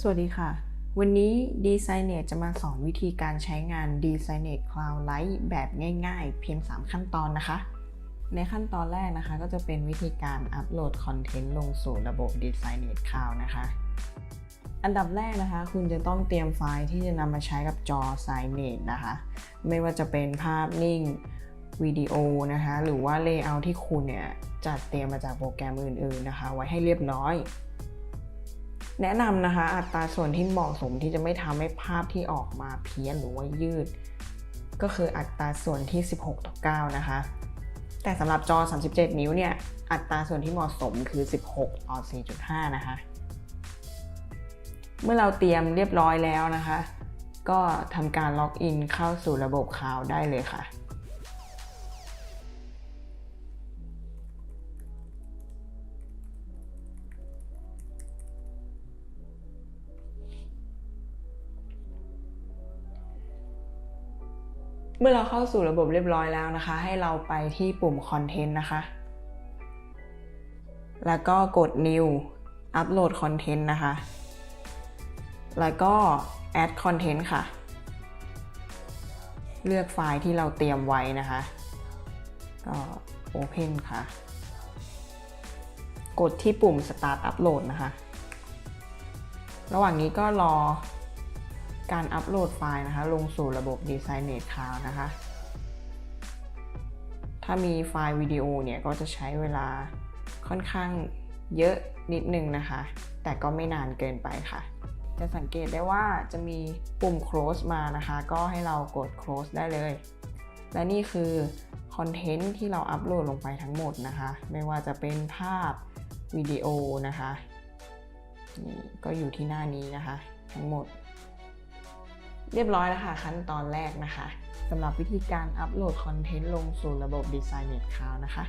สวัสดีค่ะ วันนี้ Designet จะมาสอนวิธีการใช้งาน Designet Cloud Lite แบบง่ายๆ เพียง 3 ขั้นตอนนะคะ ในขั้นตอนแรกนะคะ ก็จะเป็นวิธีการอัปโหลดคอนเทนต์ลงสู่ระบบ Designet Cloud นะคะ อันดับแรกนะคะ คุณจะต้องเตรียมไฟล์ที่จะนำมาใช้กับจอ Signet นะคะ ไม่ว่าจะเป็นภาพนิ่งวิดีโอนะคะ หรือว่า Layout ที่คุณเนี่ยจัดเตรียมมาจากโปรแกรมอื่นๆนะคะ ไว้ให้เรียบร้อย แนะนำนะคะ อัตราส่วนที่เหมาะสมที่จะไม่ทำให้ภาพที่ออกมาเพี้ยนหรือว่ายืด ก็คืออัตราส่วนที่ 16 ต่อ 9 นะคะ แต่สำหรับจอ 37 นิ้วเนี่ย อัตราส่วนที่เหมาะสมคือ 16 ต่อ 4.5 นะคะ เมื่อเราเตรียมเรียบร้อยแล้วนะคะ ก็ทำการล็อกอินเข้าสู่ระบบคลาวด์ได้เลยค่ะ เมื่อเราเข้าสู่ระบบเรียบร้อยแล้วนะคะ ให้เราไปที่ปุ่ม Content นะคะ แล้วก็กด New Upload Content นะคะ แล้วก็ Add Content ค่ะ เลือกไฟล์ที่เราเตรียมไว้นะคะก็ Open ค่ะ กดที่ปุ่ม Start Upload นะคะ ระหว่างนี้ก็รอ การอัปโหลดไฟล์นะคะ ลงสู่ระบบ Designet Cloud นะคะ ถ้ามีไฟล์วิดีโอเนี่ย ก็จะใช้เวลาค่อนข้างเยอะนิดนึงนะคะ แต่ก็ไม่นานเกินไปค่ะ จะสังเกตได้ว่าจะมีปุ่ม close มานะคะ ก็ให้เรากด close ได้เลย และนี่คือคอนเทนต์ที่เราอัปโหลดลงไปทั้งหมดนะคะ ไม่ว่าจะเป็นภาพวิดีโอนะคะนี่ก็อยู่ที่หน้านี้นะคะ ทั้งหมด เรียบร้อยแล้วค่ะขั้นตอนแรกนะคะสำหรับวิธีการอัปโหลดคอนเทนต์ลงสู่ระบบ Designet Cloud นะคะ